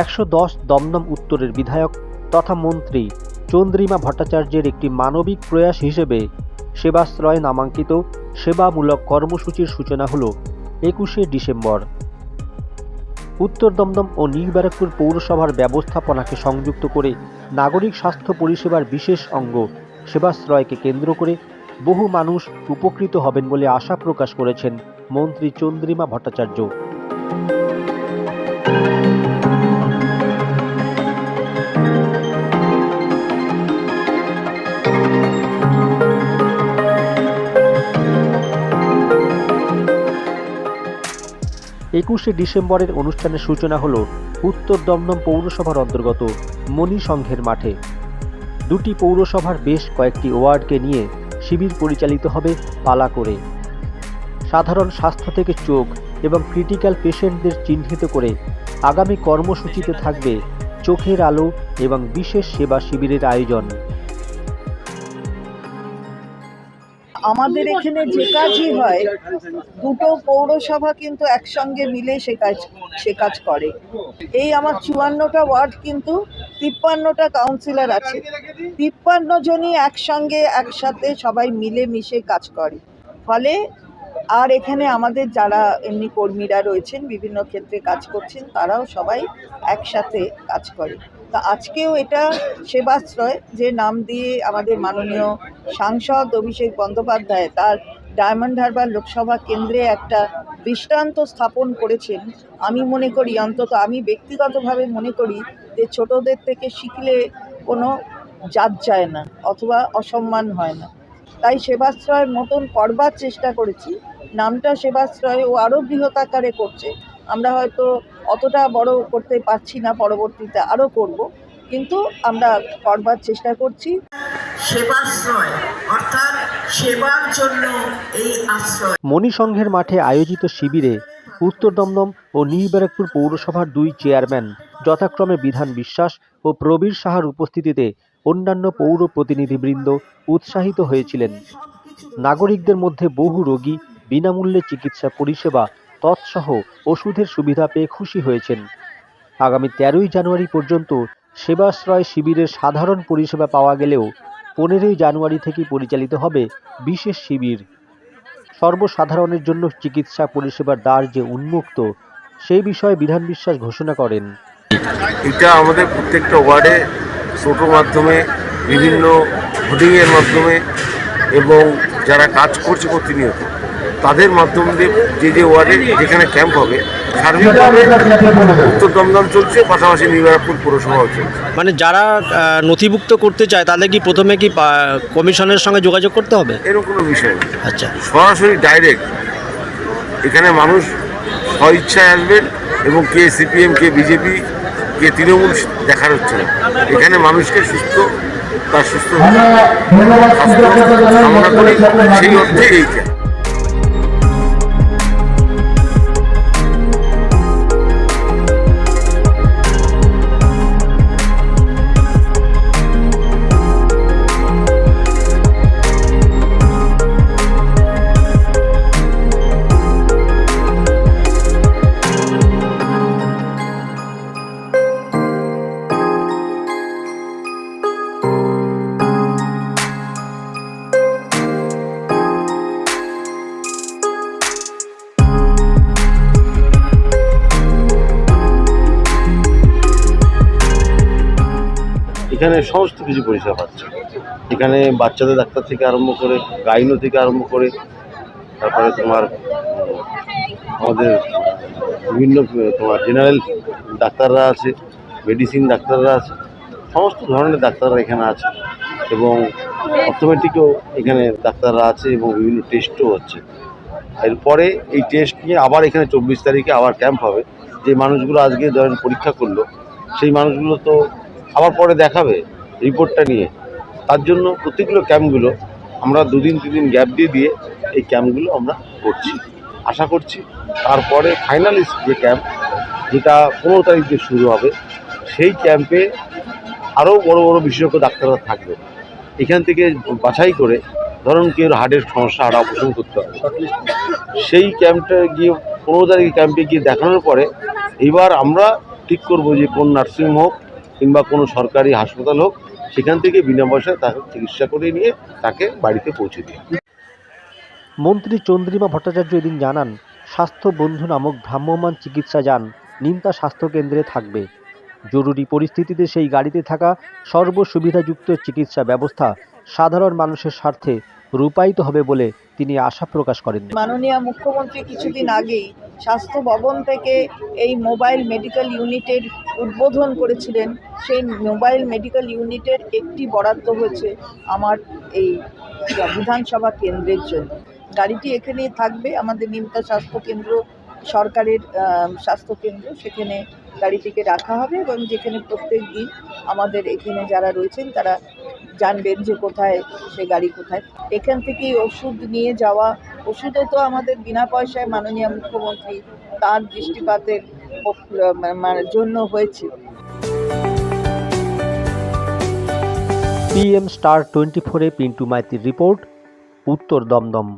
একশো দশ দমদম উত্তরের বিধায়ক তথা মন্ত্রী চন্দ্রিমা ভট্টাচার্যের একটি মানবিক প্রয়াস হিসেবে সেবাশ্রয় নামাঙ্কিত সেবামূলক কর্মসূচির সূচনা হল একুশে ডিসেম্বর। উত্তর দমদম ও নীলব্যারাকপুর পৌরসভার ব্যবস্থাপনাকে সংযুক্ত করে নাগরিক স্বাস্থ্য পরিষেবার বিশেষ অঙ্গ সেবাশ্রয়কে কেন্দ্র করে বহু মানুষ উপকৃত হবেন বলে আশা প্রকাশ করেছেন মন্ত্রী চন্দ্রিমা ভট্টাচার্য। একুশে ডিসেম্বরের অনুষ্ঠানের সূচনা হল উত্তর দমদম পৌরসভার অন্তর্গত মণি সংঘের মাঠে। দুটি পৌরসভার বেশ কয়েকটি ওয়ার্ডকে নিয়ে শিবির পরিচালিত হবে পালা করে। সাধারণ স্বাস্থ্য থেকে চোখ এবং ক্রিটিক্যাল পেশেন্টদের চিহ্নিত করে আগামী কর্মসূচিতে থাকবে চোখের আলো এবং বিশেষ সেবা শিবিরের আয়োজন। আমাদের এখানে যে কাজই হয়, দুটো পৌরসভা কিন্তু একসঙ্গে মিলে সে কাজ সে কাজ করে। এই আমার চুয়ান্নটা ওয়ার্ড কিন্তু তিপ্পান্নটা কাউন্সিলর আছে। তিপ্পান্ন জনই একসঙ্গে, একসাথে সবাই মিলে মিশে কাজ করে। ফলে আর এখানে আমাদের যারা এমনি কর্মীরা রয়েছেন, বিভিন্ন ক্ষেত্রে কাজ করছেন, তারাও সবাই একসাথে কাজ করে। তা আজকেও এটা সেবাশ্রয় যে নাম দিয়ে আমাদের মাননীয় সাংসদ অভিষেক বন্দ্যোপাধ্যায় তার ডায়মন্ড হারবার লোকসভা কেন্দ্রে একটা দৃষ্টান্ত স্থাপন করেছেন। আমি মনে করি, অন্তত আমি ব্যক্তিগতভাবে মনে করি যে ছোটদের থেকে শিখলে কোনো জাত যায় না অথবা অসম্মান হয় না। তাই সেবাশ্রয়ের মতন করবার চেষ্টা করেছি। নামটা সেবাশ্রয় ও আরও বৃহৎ আকারে করছে। আমরা হয়তো অতটা বড় করতে পারছি না পরবর্তীতে আরও করব। কিন্তু আমরা করবার চেষ্টা করছি। সেবাশ্রয় অর্থাৎ সেবার জন্য এই আশ্রয়। মণি সংঘের মাঠে আয়োজিত শিবিরে উত্তর দমদম ও নীলব্যারাকপুর পৌরসভার দুই চেয়ারম্যান যথাক্রমে বিধান বিশ্বাস ও প্রবীর সাহার উপস্থিতিতে অন্যান্য পৌর প্রতিনিধিবৃন্দ উৎসাহিত হয়েছিলেন। নাগরিকদের মধ্যে বহু রোগী বিনামূল্যে চিকিৎসা পরিষেবা তৎসহ ওষুধের সুবিধা পেয়ে খুশি হয়েছেন। আগামী তেরোই জানুয়ারি পর্যন্ত সেবাশ্রয় শিবিরের সাধারণ পরিষেবা পাওয়া গেলেও পনেরোই জানুয়ারি থেকে পরিচালিত হবে বিশেষ শিবির। সর্বসাধারণের জন্য চিকিৎসা পরিষেবার দ্বার যে উন্মুক্ত, সেই বিষয়ে বিধান বিশ্বাস ঘোষণা করেন। এটা আমাদের প্রত্যেকটা ওয়ার্ডে ছোটো মাধ্যমে, বিভিন্ন হোর্ডিংয়ের মাধ্যমে এবং যারা কাজ করছে প্রতিনিয়ত। তাদের মাধ্যমে যে যে ওয়ার্ডে যেখানে ক্যাম্প হবে সার্বিকভাবে উত্তর দমদম চলছে পাশাপাশি নীলবারপুর পৌরসভাও চলছে। মানে যারা নথিভুক্ত করতে চায় তাদের কি প্রথমে কি কমিশনের সঙ্গে যোগাযোগ করতে হবে? এরকম কোনো বিষয় নেই। আচ্ছা। সরাসরি ডাইরেক্ট এখানে মানুষ স্বইচ্ছায় আসবেন এবং কে সিপিএম কে বিজেপি কে তৃণমূল দেখার হচ্ছে না। এখানে মানুষকে সুস্থ তার সুস্থ কামনা করি। সেই অর্থে এই এখানে সমস্ত কিছু পরিষেবা পাচ্ছে। এখানে বাচ্চাদের ডাক্তার থেকে আরম্ভ করে, গাইনো থেকে আরম্ভ করে, তারপরে তোমার আমাদের বিভিন্ন, তোমার জেনারেল ডাক্তাররা আছে মেডিসিন ডাক্তাররা আছে, সমস্ত ধরনের ডাক্তাররা এখানে আছে এবং অর্থোমেটিকও এখানে ডাক্তাররা আছে এবং বিভিন্ন টেস্টও হচ্ছে। এরপরে এই টেস্ট নিয়ে আবার এখানে চব্বিশ তারিখে আবার ক্যাম্প হবে। যে মানুষগুলো আজকে ধরেন পরীক্ষা করল, সেই মানুষগুলো তো আবার পরে দেখাবে রিপোর্টটা নিয়ে। তার জন্য প্রত্যেকগুলো ক্যাম্পগুলো আমরা দুদিন তিন দিন গ্যাপ দিয়ে দিয়ে এই ক্যাম্পগুলো আমরা করছি। আশা করছি তারপরে ফাইনাল যে ক্যাম্প, যেটা পনেরো তারিখ দিয়ে শুরু হবে, সেই ক্যাম্পে আরও বড় বড় বিশেষজ্ঞ ডাক্তাররা থাকবে। এখান থেকে বাছাই করে ধরুন কেউ হার্টের সমস্যা হার্ট অপারেশন করতে হবে। সেই ক্যাম্পটা গিয়ে পনেরো তারিখ ক্যাম্পে গিয়ে দেখানোর পরে এবার আমরা ঠিক করব যে কোন নার্সিং হোক কিংবা কোনো সরকারি হাসপাতাল হোক সেখান থেকে বিনা পয়সায় তাকে চিকিৎসা করে নিয়ে তাকে বাড়িতে পৌঁছে দিই মন্ত্রী চন্দ্রিমা ভট্টাচার্য এদিন জানান স্বাস্থ্য বন্ধু নামক ভ্রাম্যমান চিকিৎসা যান নিমতা স্বাস্থ্যকেন্দ্রে থাকবে। জরুরি পরিস্থিতিতে সেই গাড়িতে থাকা সর্বসুবিধাযুক্ত চিকিৎসা ব্যবস্থা সাধারণ মানুষের স্বার্থে রূপায়িত হবে বলে তিনি আশা প্রকাশ করেন। মাননীয় মুখ্যমন্ত্রী কিছুদিন আগেই স্বাস্থ্য ভবন থেকে এই মোবাইল মেডিকেল ইউনিটের উদ্বোধন করেছিলেন, সেই মোবাইল মেডিকেল ইউনিটের একটি বরাদ্দ হয়েছে আমার এই বিধানসভা কেন্দ্রের জন্য। গাড়িটি এখানেই থাকবে, আমাদের নিমতা স্বাস্থ্য কেন্দ্র, সরকারের স্বাস্থ্য কেন্দ্র, সেখানে গাড়িটিকে রাখা হবে এবং যেখানে প্রত্যেক দিন আমাদের এখানে যারা রয়েছেন, তারা জানবেন যে কোথায় সে গাড়ি কোথায়। এখান থেকেই ওষুধ নিয়ে যাওয়া ওষুধও তো আমাদের বিনা পয়সায় মাননীয় মুখ্যমন্ত্রী তার দৃষ্টিপাতের মানে জন্য হয়েছিল। পিএম স্টার টোয়েন্টি ফোরে পিন্টু মাইতির রিপোর্ট উত্তর দমদম